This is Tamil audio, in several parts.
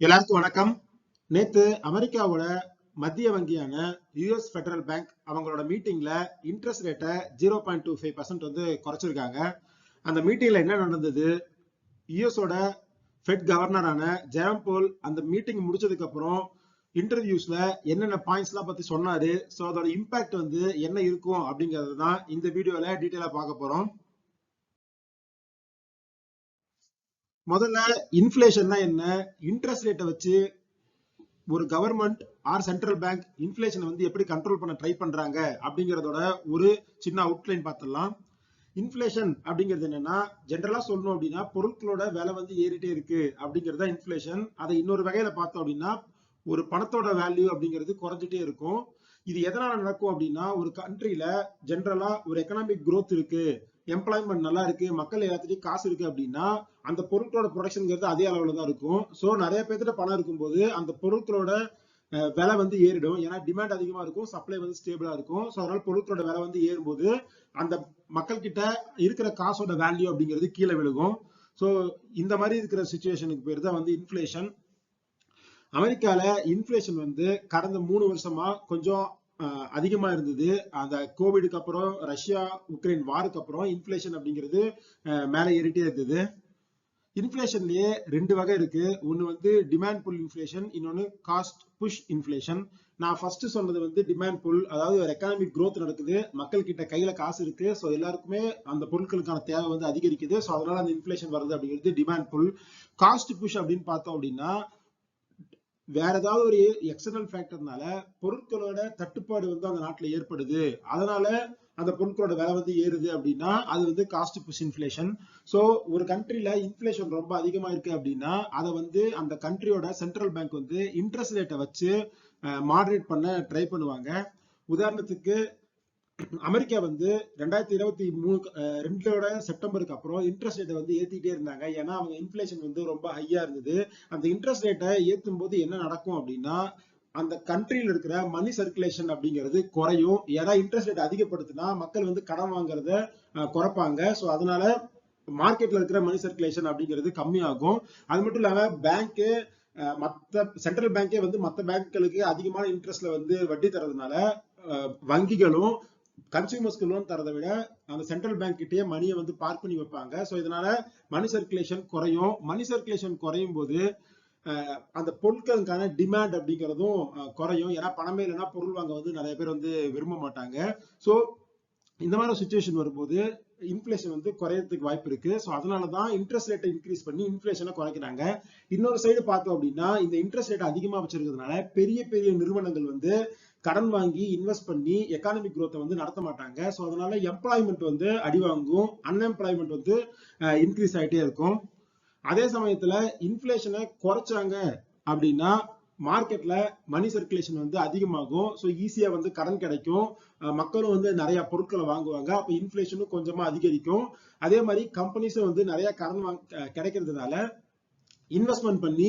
எல்லாருக்கும் வணக்கம். நேத்து அமெரிக்காவோட மத்திய வங்கியான யுஎஸ் ஃபெடரல் பேங்க் அவங்களோட மீட்டிங்ல இன்ட்ரெஸ்ட் ரேட்டை zero point two five percent வந்து குறைச்சிருக்காங்க. அந்த மீட்டிங்ல என்ன நடந்தது? யுஎஸோட ஃபெட் கவர்னரான ஜெரம் போல் அந்த மீட்டிங் முடிச்சதுக்கு அப்புறம் இன்டர்வியூஸ்ல என்னென்ன பாயிண்ட்ஸ் எல்லாம் பத்தி சொன்னாரு? ஸோ அதோட இம்பாக்ட் வந்து என்ன இருக்கும் அப்படிங்கிறது தான் இந்த வீடியோல டீட்டெயிலா பார்க்க போறோம். முதல்ல இன்ஃபிளேஷன்னா என்ன? இன்ட்ரெஸ்ட் ரேட்டை வச்சு ஒரு கவர்மெண்ட் ஆர் சென்ட்ரல் பேங்க் இன்ஃபிளேஷனை வந்து எப்படி கண்ட்ரோல் பண்ண ட்ரை பண்றாங்க அப்படிங்கறதோட ஒரு சின்ன அவுட்லைன் பார்த்துடலாம். இன்ஃபிளேஷன் அப்படிங்கிறது என்னன்னா ஜென்ரலா சொல்லணும் அப்படின்னா பொருட்களோட விலை வந்து ஏறிட்டே இருக்கு அப்படிங்கிறது தான் இன்ஃபிளேஷன் அதை இன்னொரு வகையில பார்த்தோம் அப்படின்னா ஒரு பணத்தோட வேல்யூ அப்படிங்கிறது குறைஞ்சிட்டே இருக்கும். இது எதனால நடக்கும் அப்படின்னா ஒரு கண்ட்ரில ஜென்ரலா ஒரு எக்கனாமிக் குரோத் இருக்கு. எம்ப்ளாய்மெண்ட் நல்லா இருக்கு மக்கள் எல்லாத்துலயும் காசு இருக்கு அப்படின்னா அந்த பொருட்களோட ப்ரொடக்ஷன்ங்கிறது அதே அளவுல தான் இருக்கும். ஸோ நிறைய பேர்த்திட்ட பணம் இருக்கும்போது அந்த பொருட்களோட விலை வந்து ஏறிடும். ஏன்னா டிமாண்ட் அதிகமா இருக்கும் சப்ளை வந்து ஸ்டேபிளா இருக்கும். ஸோ அதனால பொருட்களோட விலை வந்து ஏறும்போது அந்த மக்கள் கிட்ட இருக்கிற காசோட வேல்யூ அப்படிங்கிறது கீழே விழுகும். ஸோ இந்த மாதிரி இருக்கிற சுச்சுவேஷனுக்கு பேர் தான் வந்து இன்ஃபிளேஷன் அமெரிக்கால இன்ஃபிளேஷன் வந்து கடந்த மூணு வருஷமா கொஞ்சம் அதிகமா இருந்தது. அந்த கோவிடுக்கு அப்புறம் ரஷ்யா உக்ரைன் வாருக்கு அப்புறம் இன்ஃபிளேஷன் அப்படிங்கிறது மேல ஏறிட்டே இருந்தது. இன்ஃபிளேஷன்லயே ரெண்டு வகை இருக்கு. ஒன்னு வந்து டிமாண்ட் புல் இன்ஃபிளேஷன் இன்னொன்னு காஸ்ட் புஷ் இன்ஃபிளேஷன் நான் ஃபர்ஸ்ட் சொன்னது வந்து டிமாண்ட் புல் அதாவது ஒரு எக்கனாமிக் க்ரோத் நடக்குது. மக்கள் கிட்ட கையில காசு இருக்கு. ஸோ எல்லாருக்குமே அந்த பொருட்களுக்கான தேவை வந்து அதிகரிக்குது. ஸோ அதனால அந்த இன்ஃபிளேஷன் வருது அப்படிங்கிறது டிமாண்ட் புல் காஸ்ட் புஷ் அப்படின்னு பார்த்தோம் அப்படின்னா வேற ஏதாவது ஒரு எக்ஸ்டர்னல் ஃபேக்டர்னால பொருட்களோட தட்டுப்பாடு வந்து அந்த நாட்டில் ஏற்படுது. அதனால அந்த பொருட்களோட விலை வந்து ஏறுது அப்படின்னா அது வந்து காஸ்ட் புஷ் இன்ஃபிளேஷன் ஸோ ஒரு கண்ட்ரில இன்ஃபிளேஷன் ரொம்ப அதிகமா இருக்கு அப்படின்னா அதை வந்து அந்த கண்ட்ரியோட சென்ட்ரல் பேங்க் வந்து இன்ட்ரெஸ்ட் ரேட்டை வச்சு மாடரேட் பண்ண ட்ரை பண்ணுவாங்க. உதாரணத்துக்கு அமெரிக்கா வந்து ரெண்டாயிரத்தி இருபத்தி மூணு ரெண்டோட செப்டம்பருக்கு அப்புறம் இன்ட்ரெஸ்ட் ரேட்டை வந்து ஏத்திட்டே இருந்தாங்க. ஏன்னா அவங்க இன்ஃபிளேஷன் வந்து ரொம்ப ஹையா இருந்தது. அந்த இன்ட்ரெஸ்ட் ரேட்டை ஏத்தும் போது என்ன நடக்கும் அப்படின்னா அந்த கண்ட்ரியில் இருக்கிற மணி சர்க்குலேஷன் அப்படிங்கிறது குறையும். ஏன்னா இன்ட்ரெஸ்ட் ரேட் அதிகப்படுத்தினா மக்கள் வந்து கடன் வாங்குறத குறைப்பாங்க. ஸோ அதனால மார்க்கெட்ல இருக்கிற மணி சர்க்குலேஷன் அப்படிங்கிறது கம்மியாகும். அது மட்டும் இல்லாம பேங்க்கு மத்த சென்ட்ரல் பேங்கே வந்து மத்த பேங்க்களுக்கு அதிகமான இன்ட்ரெஸ்ட்ல வந்து வட்டி தரதுனால வங்கிகளும் கன்சியூமர்ஸ்க்கு லோன் தரதை விட அந்த சென்ட்ரல் பேங்க் கிட்டயே மணியை வந்து பார்க் பண்ணி வைப்பாங்க. ஸோ இதனால மணி சர்க்குலேஷன் குறையும். மணி சர்க்குலேஷன் குறையும் போது அந்த பொருட்களுக்கான டிமாண்ட் அப்படிங்கிறதும் குறையும். ஏன்னா பணமே இல்லைன்னா பொருள் வாங்க வந்து நிறைய பேர் வந்து விரும்ப மாட்டாங்க. ஸோ இந்த மாதிரி சுச்சுவேஷன் வரும்போது இன்ஃபிளேஷன் வந்து குறையறதுக்கு வாய்ப்பு இருக்கு. ஸோ அதனால தான் இன்ட்ரெஸ்ட் ரேட்டை இன்க்ரீஸ் பண்ணி இன்ஃபிளேஷனை குறைக்கிறாங்க. இன்னொரு சைடு பார்த்தோம் அப்படின்னா இந்த இன்ட்ரெஸ்ட் ரேட் அதிகமாக வச்சிருக்கிறதுனால பெரிய பெரிய நிறுவனங்கள் வந்து கடன் வாங்கி இன்வெஸ்ட் பண்ணி எக்கானமிக் குரோத்தை வந்து நடத்த மாட்டாங்க. ஸோ அதனால எம்ப்ளாய்மெண்ட் வந்து அடி வாங்கும். அன்எம்ப்ளாய்மெண்ட் வந்து இன்க்ரீஸ் ஆயிட்டே இருக்கும். அதே சமயத்தில் இன்ஃப்ளேஷனை குறைச்சாங்க அப்படின்னா மார்க்கெட்ல மணி சர்க்குலேஷன் வந்து அதிகமாகும். ஸோ ஈஸியா வந்து கடன் கிடைக்கும். மக்களும் வந்து நிறைய பொருட்களை வாங்குவாங்க. அப்போ இன்ஃபிளேஷனும் கொஞ்சமா அதிகரிக்கும். அதே மாதிரி கம்பெனிஸும் வந்து நிறைய கடன் வாங்க கிடைக்கிறதுனால இன்வெஸ்ட்மெண்ட் பண்ணி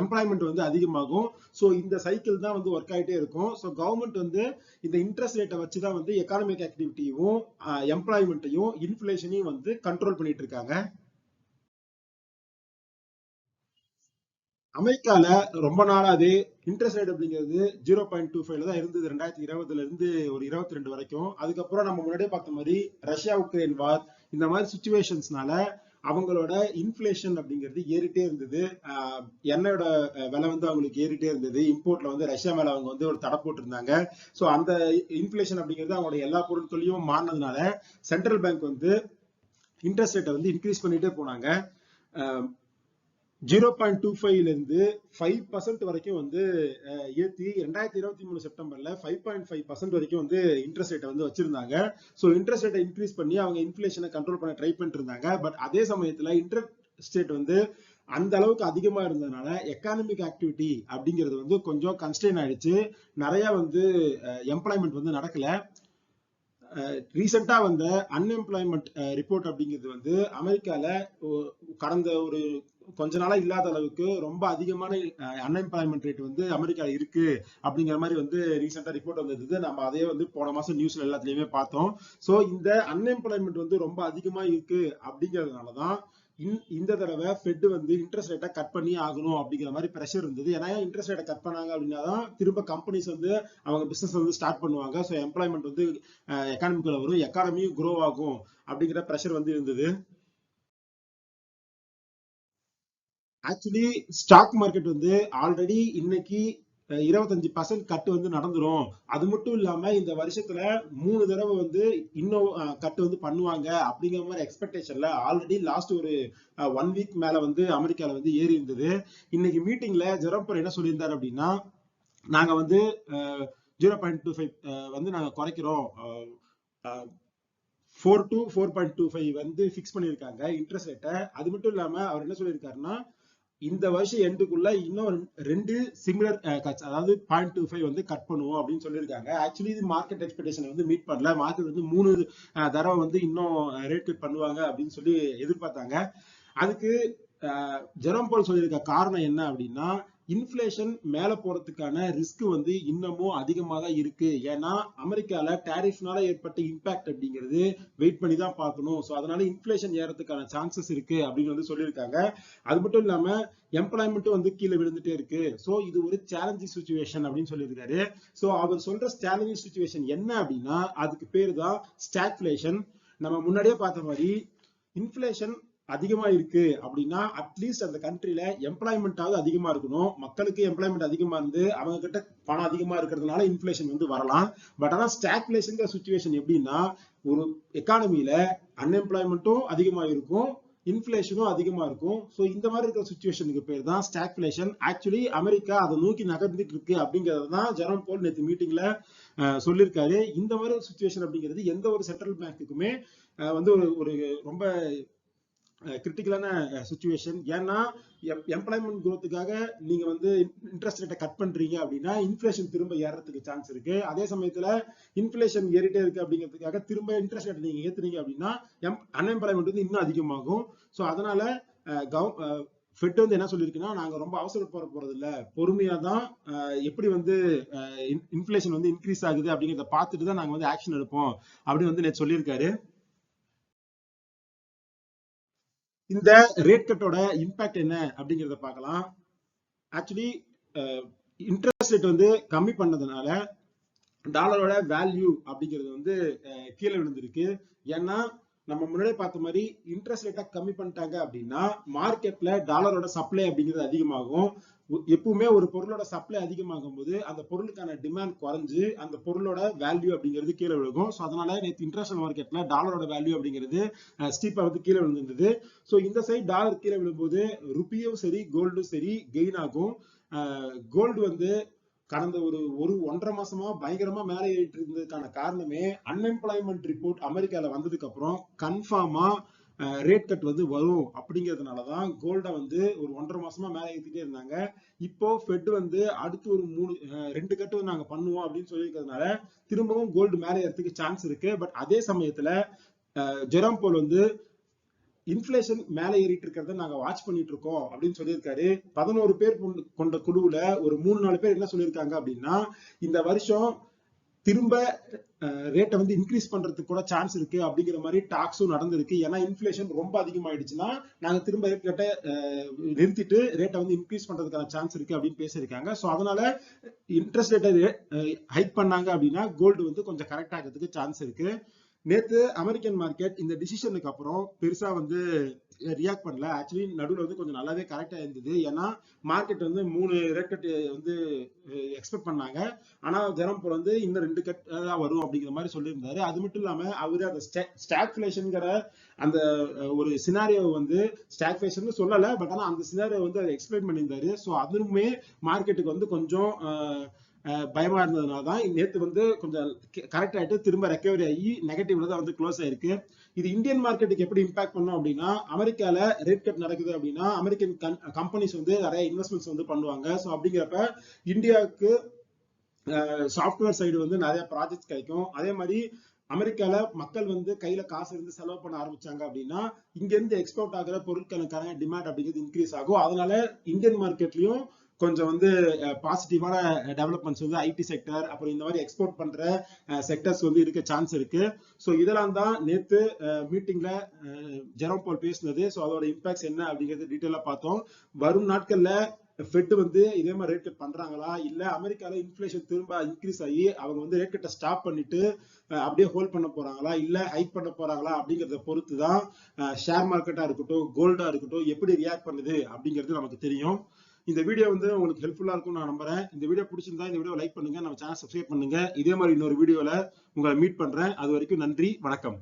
எம்ப்ளாய்மெண்ட் வந்து அதிகமாகும். ஸோ இந்த சைக்கிள் தான் வந்து ஒர்க் ஆகிட்டே இருக்கும். ஸோ கவர்மெண்ட் வந்து இந்த இன்ட்ரெஸ்ட் ரேட்டை வச்சு தான் வந்து எக்கானமிக் ஆக்டிவிட்டியும் எம்ப்ளாய்மெண்ட்டையும் இன்ஃபிளேஷனையும் வந்து கண்ட்ரோல் பண்ணிட்டு இருக்காங்க. அமெரிக்கால ரொம்ப நாளாவே இன்ட்ரெஸ்ட் ரேட் அப்படிங்கிறது ஜீரோ பாயிண்ட் டூ ஃபைவ்ல தான் இருந்தது. ரெண்டாயிரத்தி இருபதுல இருந்து ஒரு இருபத்தி ரெண்டு வரைக்கும். அதுக்கப்புறம் நம்ம முன்னாடியே பார்த்த மாதிரி ரஷ்யா உக்ரைன் வார் இந்த மாதிரி சுச்சுவேஷன்ஸ்னால அவங்களோட இன்ஃபிளேஷன் அப்படிங்கிறது ஏறிட்டே இருந்தது. எண்ணெயோட விலை வந்து அவங்களுக்கு ஏறிட்டே இருந்தது. இம்போர்ட்ல வந்து ரஷ்யா மேல அவங்க வந்து ஒரு தடை போட்டிருந்தாங்க. ஸோ அந்த இன்ஃபிளேஷன் அப்படிங்கிறது அவங்களோட எல்லா பொருட்களையும் மாறினதுனால சென்ட்ரல் பேங்க் வந்து இன்ட்ரெஸ்ட் ரேட்டை வந்து இன்க்ரீஸ் பண்ணிட்டே போனாங்க. ஜீரோ பாயிண்ட் டூ ஃபைவ்லேருந்து ஃபைவ் பர்சன்ட் வரைக்கும் வந்து ஏற்றி ரெண்டாயிரத்தி இருபத்தி மூணு செப்டம்பரில் ஃபைவ் பாயிண்ட் ஃபைவ் பர்சன்ட் வரைக்கும் வந்து இன்ட்ரெஸ்ட் ரேட்டை வந்து வச்சிருந்தாங்க. ஸோ இன்ட்ரெஸ்ட் ரேட்டை இன்க்ரீஸ் பண்ணி அவங்க இன்ஃப்ளேஷனை கண்ட்ரோல் பண்ண ட்ரை பண்ணிட்டு இருந்தாங்க பட் அதே சமயத்தில் இன்ட்ரெஸ்ட் ரேட் வந்து அந்த அளவுக்கு அதிகமா இருந்ததுனால எக்கானமிக் ஆக்டிவிட்டி அப்படிங்கிறது வந்து கொஞ்சம் கன்ஸ்டெயின் ஆயிடுச்சு. நிறைய வந்து எம்ப்ளாய்மெண்ட் வந்து நடக்கல. ரீசெண்டா வந்த அன்எம்ப்ளாய்மெண்ட் ரிப்போர்ட் அப்படிங்கிறது வந்து அமெரிக்கால கடந்த ஒரு கொஞ்ச நாளா இல்லாத அளவுக்கு ரொம்ப அதிகமான அன்எம்ப்ளாய்மெண்ட் ரேட் வந்து அமெரிக்கா இருக்கு அப்படிங்கிற மாதிரி வந்து ரீசெண்டா ரிப்போர்ட் வந்தது நம்ம அதே வந்து போன மாசம் நியூஸ்ல எல்லாத்துலயுமே பார்த்தோம். சோ இந்த அன்எம்ப்ளாய்மெண்ட் வந்து ரொம்ப அதிகமா இருக்கு அப்படிங்கறதுனாலதான் இந்த தடவை ஃபெட் வந்து இன்ட்ரெஸ்ட் ரேட்டை கட் பண்ணி ஆகணும் அப்படிங்கிற மாதிரி ப்ரெஷர் இருந்தது. ஏன்னா இன்ட்ரெஸ்ட் ரேட்டை கட் பண்ணாங்க அப்படின்னா தான் திரும்ப கம்பெனிஸ் வந்து அவங்க பிசினஸ் வந்து ஸ்டார்ட் பண்ணுவாங்க. ஸோ எம்ப்ளாய்மெண்ட் வந்து எக்கானமிக்குள்ள வரும். எக்கானமியும் க்ரோ ஆகும் அப்படிங்கிற ப்ரெஷர் வந்து இருந்தது. ஆக்சுவலி ஸ்டாக் மார்க்கெட் வந்து ஆல்ரெடி இன்னைக்கு இருபத்தஞ்சு பர்சன்ட் கட்டு வந்து நடந்துரும். அது மட்டும் இல்லாம இந்த வருஷத்துல மூணு தடவை வந்து இன்னும் கட்டு வந்து பண்ணுவாங்க அப்படிங்கிற மாதிரி எக்ஸ்பெக்டேஷன்ல ஆல்ரெடி லாஸ்ட் ஒரு ஒன் வீக் மேல வந்து அமெரிக்கால வந்து ஏறி இருந்தது. இன்னைக்கு மீட்டிங்ல ஜெரோப்பர் என்ன சொல்லியிருந்தாரு அப்படின்னா நாங்க வந்து ஜீரோ பாயிண்ட் டூ ஃபைவ் வந்து நாங்க குறைக்கிறோம். Four to four point two five வந்து ஃபிக்ஸ் பண்ணியிருக்காங்க இன்ட்ரெஸ்ட் ரேட்டை அது மட்டும் இல்லாம அவர் என்ன சொல்லியிருக்காருன்னா இந்த வருஷம் எண்டுக்குள்ள இன்னும் ரெண்டு சிமிலர் அதாவது பாயிண்ட் டூ ஃபைவ் வந்து கட் பண்ணுவோம் அப்படின்னு சொல்லியிருக்காங்க. ஆக்சுவலி இது மார்க்கெட் எக்ஸ்பெக்டேஷன் வந்து மீட் பண்ணல. மார்க்கெட் வந்து மூணு தடவை வந்து இன்னும் ரேட் கட் பண்ணுவாங்க அப்படின்னு சொல்லி எதிர்பார்த்தாங்க. அதுக்கு ஜெரோம் போல் சொல்லியிருக்க காரணம் என்ன அப்படின்னா இன்ஃபிளேஷன் மேல போறதுக்கான ரிஸ்க் வந்து இன்னமும் அதிகமா தான் இருக்கு. ஏன்னா அமெரிக்கால டேரிஃப்னால ஏற்பட்ட இம்பாக்ட் அப்படிங்கிறது வெயிட் பண்ணி தான் பார்க்கணும். ஸோ அதனால இன்ஃபிளேஷன் ஏறதுக்கான சான்சஸ் இருக்கு அப்படின்னு வந்து சொல்லியிருக்காங்க. அது மட்டும் இல்லாம எம்ப்ளாய்மெண்ட்டும் வந்து கீழே விழுந்துட்டே இருக்கு. ஸோ இது ஒரு சேலஞ்சிங் சுச்சுவேஷன் அப்படின்னு சொல்லியிருக்காரு. ஸோ அவர் சொல்ற சேலஞ்சிங் சுச்சுவேஷன் என்ன அப்படின்னா அதுக்கு பேர் தான் ஸ்டாக்ஃபிளேஷன் நம்ம முன்னாடியே பார்த்த மாதிரி இன்ஃபிளேஷன் அதிகமா இருக்கு அப்படின்னா அட்லீஸ்ட் அந்த கண்ட்ரில எம்ப்ளாய்மெண்ட்டாவது அதிகமா இருக்கணும். மக்களுக்கு எம்ப்ளாய்மெண்ட் அதிகமா இருந்து அவங்க கிட்ட பணம் அதிகமா இருக்கிறதுனால இன்ஃபிளேஷன் வந்து வரலாம். பட் ஆனா ஸ்டாக்லேஷன் சுச்சுவேஷன் எப்படின்னா ஒரு எக்கானமில அன்எம்ப்ளாய்மெண்ட்டும் அதிகமா இருக்கும் இன்ஃபிளேஷனும் அதிகமா இருக்கும். ஸோ இந்த மாதிரி இருக்கிற சுச்சுவேஷனுக்கு பேர் தான் ஸ்டாக்ஃபிளேஷன் ஆக்சுவலி அமெரிக்கா அதை நோக்கி நகர்ந்துட்டு இருக்கு அப்படிங்கிறது தான் ஜெரம் போல் நேற்று மீட்டிங்ல சொல்லியிருக்காரு. இந்த மாதிரி ஒரு சுச்சுவேஷன் அப்படிங்கிறது எந்த ஒரு சென்ட்ரல் பேங்க்குக்குமே வந்து ஒரு ஒரு ரொம்ப கிரிட்டிக்கலான சுச்சுவேஷன் ஏன்னா எம்ப்ளாய்மெண்ட் குரோத்துக்காக நீங்க வந்து இன்ட்ரெஸ்ட் ரேட்டை கட் பண்றீங்க அப்படின்னா இன்ஃபிளேஷன் திரும்ப ஏறதுக்கு சான்ஸ் இருக்கு. அதே சமயத்துல இன்ஃபிளேஷன் ஏறிட்டே இருக்கு அப்படிங்கிறதுக்காக திரும்ப இன்ட்ரெஸ்ட் ரேட் நீங்க ஏத்துறீங்க அப்படின்னா அன்எம்ப்ளாய்மெண்ட் வந்து இன்னும் அதிகமாகும். ஸோ அதனால ஃபெட் வந்து என்ன சொல்லியிருக்குன்னா நாங்கள் ரொம்ப அவசரப்பட போறது இல்லை பொறுமையாக தான் எப்படி வந்து இன்ஃபிளேஷன் வந்து இன்க்ரீஸ் ஆகுது அப்படிங்கிறத பார்த்துட்டு தான் நாங்கள் வந்து ஆக்ஷன் எடுப்போம் அப்படின்னு வந்து நேற்று சொல்லியிருக்காரு. இந்த ரேட் கட்டோட இம்பாக்ட் என்ன அப்படிங்கிறத பார்க்கலாம். ஆக்சுவலி இன்ட்ரெஸ்ட் ரேட் வந்து கம்மி பண்ணதுனால டாலரோட வேல்யூ அப்படிங்கிறது வந்து கீழே விழுந்திருக்கு. ஏன்னா நம்ம முன்னாடியே பார்த்த மாதிரி இன்ட்ரெஸ்ட் ரேட்டை கம்மி பண்ணிட்டாங்க அப்படின்னா மார்க்கெட்ல டாலரோட சப்ளை அப்படிங்கிறது அதிகமாகும். எப்பவுமே ஒரு பொருளோட சப்ளை அதிகமாகும் போது அந்த பொருளுக்கான டிமாண்ட் குறைஞ்சு அந்த பொருளோட வேல்யூ அப்படிங்கிறது கீழே விழுகும். ஸோ அதனால நேற்று இன்டர்நேஷனல் மார்க்கெட்ல டாலரோட வேல்யூ அப்படிங்கிறது ஸ்டீப்பா வந்து கீழே விழுந்திருந்தது. ஸோ இந்த சைடு டாலர் கீழே விழும்போது ருப்பியும் சரி கோல்டும் சரி கெயின் ஆகும். கோல்டு வந்து கடந்த ஒரு ஒரு ஒன்றரை மாசமா பயங்கரமா மேலே ஏறிட்டு இருந்ததுக்கான காரணமே அன்எம்ப்ளாய்மெண்ட் ரிப்போர்ட் அமெரிக்கால வந்ததுக்கு அப்புறம் கன்ஃபார்மா ரேட் கட் வந்து வரும் அப்படிங்கிறதுனாலதான் கோல்டை வந்து ஒரு ஒன்றரை மாசமா மேலே ஏற்றிட்டே இருந்தாங்க. இப்போ ஃபெட் வந்து அடுத்து ஒரு மூணு ரெண்டு கட்டு வந்து நாங்க பண்ணுவோம் அப்படின்னு சொல்லியிருக்கிறதுனால திரும்பவும் கோல்டு மேலே ஏறதுக்கு சான்ஸ் இருக்கு. பட் அதே சமயத்துல ஜெராம் போல் வந்து இன்ஃபிளேஷன் மேலே ஏறிட்டு இருக்கிறத நாங்க வாட்ச் பண்ணிட்டு இருக்கோம் அப்படின்னு சொல்லியிருக்காரு. பதினோரு பேர் கொண்ட குழுவுல ஒரு மூணு நாலு பேர் என்ன சொல்லியிருக்காங்க அப்படின்னா இந்த வருஷம் திரும்ப ரேட்டை வந்து இன்க்ரீஸ் பண்றதுக்கு கூட சான்ஸ் இருக்கு அப்படிங்கிற மாதிரி டாக்ஸும் நடந்திருக்கு. ஏன்னா இன்ஃபிளேஷன் ரொம்ப அதிகமாயிடுச்சுன்னா நாங்க திரும்ப ரேட் கட்ட நிறுத்திட்டு ரேட்டை வந்து இன்க்ரீஸ் பண்றதுக்கான சான்ஸ் இருக்கு அப்படின்னு பேசியிருக்காங்க. ஸோ அதனால இன்ட்ரெஸ்ட் ரேட்டை ஹைக் பண்ணாங்க அப்படின்னா கோல்டு வந்து கொஞ்சம் கரெக்ட் ஆகிறதுக்கு சான்ஸ் இருக்கு. நேத்து அமெரிக்கன் மார்க்கெட் இந்த டிசிஷனுக்கு அப்புறம் பெருசா வந்து ரியாக்ட் பண்ணல. ஆக்சுவலி நடுவில் வந்து கொஞ்சம் நல்லாவே கரெக்டாக இருந்தது. ஏன்னா மார்க்கெட் வந்து மூணு ரேட் கட் வந்து எக்ஸ்பெக்ட் பண்ணாங்க. ஆனா ஜனம் வந்து இன்னும் ரெண்டு கட் தான் வரும் அப்படிங்கிற மாதிரி சொல்லியிருந்தாரு. அது மட்டும் இல்லாம அவர் அந்த ஸ்டாக்ஃபிளேஷன்ங்கிற அந்த ஒரு சினாரியோ வந்து ஸ்டாக்ஃபிளேஷன் சொல்லலை. பட் ஆனால் அந்த சினாரியோ வந்து அதை எக்ஸ்பிளைன் பண்ணியிருந்தாரு. ஸோ அதுவுமே மார்க்கெட்டுக்கு வந்து கொஞ்சம் பயமா இருந்ததுனால தான் நேற்று வந்து கொஞ்சம் கரெக்ட் ஆயிட்டு திரும்ப ரெக்கவரி ஆகி நெகட்டிவ்ல தான் வந்து க்ளோஸ் ஆயிருக்கு. இது இந்தியன் மார்க்கெட்டுக்கு எப்படி இம்பாக்ட் பண்ணும் அப்படின்னா அமெரிக்கால ரேட் கட் நடக்குது அப்படின்னா அமெரிக்கன் கம்பெனிஸ் வந்து நிறைய இன்வெஸ்ட்மெண்ட்ஸ் வந்து பண்ணுவாங்க. ஸோ அப்படிங்கிறப்ப இந்தியாவுக்கு சாஃப்ட்வேர் சைடு வந்து நிறைய ப்ராஜெக்ட்ஸ் கிடைக்கும். அதே மாதிரி அமெரிக்கால மக்கள் வந்து கையில காசு இருந்து செலவு பண்ண ஆரம்பிச்சாங்க அப்படின்னா இங்க இருந்து எக்ஸ்போர்ட் ஆகிற பொருட்களுக்கான டிமாண்ட் அப்படிங்கிறது இன்க்ரீஸ் ஆகும். அதனால இந்தியன் மார்க்கெட்லயும் கொஞ்சம் வந்து பாசிட்டிவான டெவலப்மெண்ட்ஸ் வந்து ஐடி செக்டர் அப்புறம் இந்த மாதிரி எக்ஸ்போர்ட் பண்ற செக்டர்ஸ் வந்து இருக்க சான்ஸ் இருக்கு. ஸோ இதெல்லாம் தான் நேத்து மீட்டிங்ல ஜெரோம் போல் பேசினது. ஸோ அதோட இம்பாக்ட்ஸ் என்ன அப்படிங்கிறது டீட்டெயிலா பார்த்தோம். வரும் நாட்கள்ல ஃபெட் வந்து இதே மாதிரி ரேட் கட் பண்றாங்களா? இல்ல அமெரிக்கால இன்ஃபிளேஷன் திரும்ப இன்க்ரீஸ் ஆகி அவங்க வந்து ரேட் கட்டை ஸ்டாப் பண்ணிட்டு அப்படியே ஹோல்ட் பண்ண போறாங்களா? இல்ல ஹைக் பண்ண போறாங்களா? அப்படிங்கறத பொறுத்து தான் ஷேர் மார்க்கெட்டா இருக்கட்டும் கோல்டா இருக்கட்டும் எப்படி ரியாக்ட் பண்ணுது அப்படிங்கிறது நமக்கு தெரியும். இந்த வீடியோ வந்து உங்களுக்கு ஹெல்ப்ஃபுல்லா இருக்கும் நான் நம்புறேன். இந்த வீடியோ பிடிச்சிருந்தா இந்த வீடியோ லைக் பண்ணுங்க. நம்ம சேனல் சப்ஸ்கிரைப் பண்ணுங்க. இதே மாதிரி இன்னொரு வீடியோல உங்களை மீட் பண்றேன். அது வரைக்கும் நன்றி. வணக்கம்.